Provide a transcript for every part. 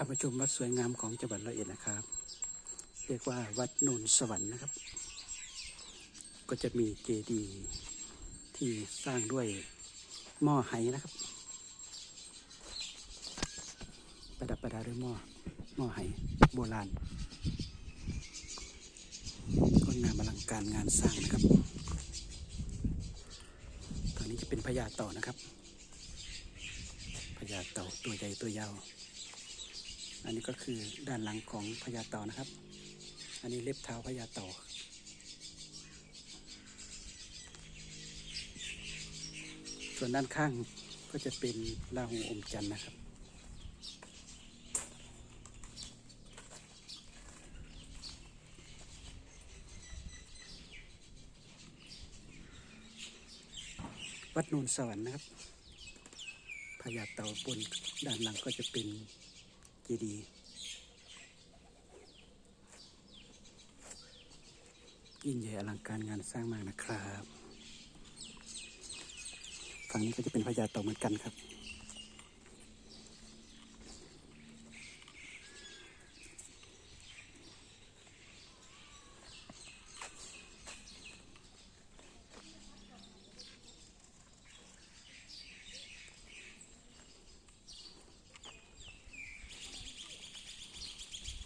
ามาชมวัดสวยงามของจังหวัดร้อยเอ็ดนะครับ เรียกว่าวัดโนนสวรรค์นะครับ ก็จะมีเจดีย์ที่สร้างด้วยหม้อไหนะครับ ประดับประดาด้วยหม้อหม้อไหโบราณก็งามอลังการงานสร้างนะครับตอนนี้จะเป็นพญาเต่านะครับพญาเต่าตัวใหญ่ตัวยาว อันนี้ก็คือด้านหลังของพญาเต่านะครับ อันนี้เล็บเท้าพญาเต่าส่วนด้านข้างก็จะเป็นลาหูอมจันทร์นะครับ วัดนูนสวรรค์นะครับพญาเต่าบนด้านหลังก็จะเป็น จดีย์ยิ่งใหญ่อลังการงานสร้างมากนะครับ ฝั่งนี้ก็จะเป็นพญาเต่าเหมือนกันครับ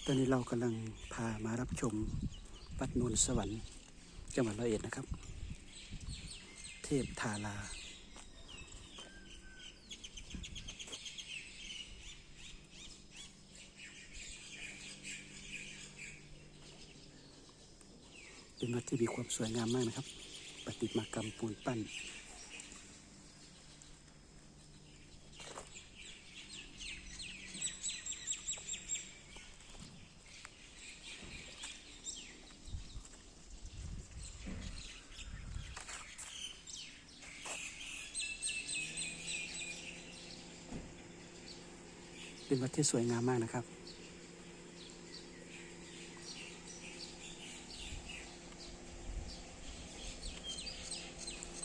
ตอนนี้เรากำลังพามารับชมวัดนูนสวรรค์จังหวัดร้อยเอ็ดนะครับ เทพทาราเป็นวัดที่มีความสวยงามมากนะครับ ปฏิมากรรมปูนปั้น เป็นวัดที่สวยงามมากนะครับ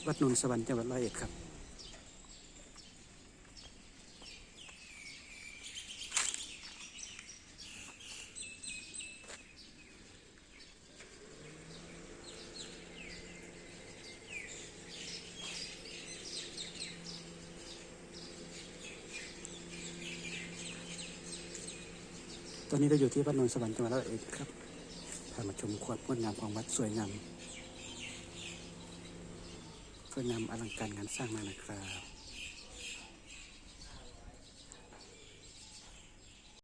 วัดนนสวรรค์จังหวัดร้อยเอ็ดครับ ตอนนี้เราอยู่ที่วัดนนสวรรค์จังหวัดร้อยเอ็ดครับพามาชมความงดงามของวัดสวยงามสวยงามอลังการงานสร้างมากนะครับ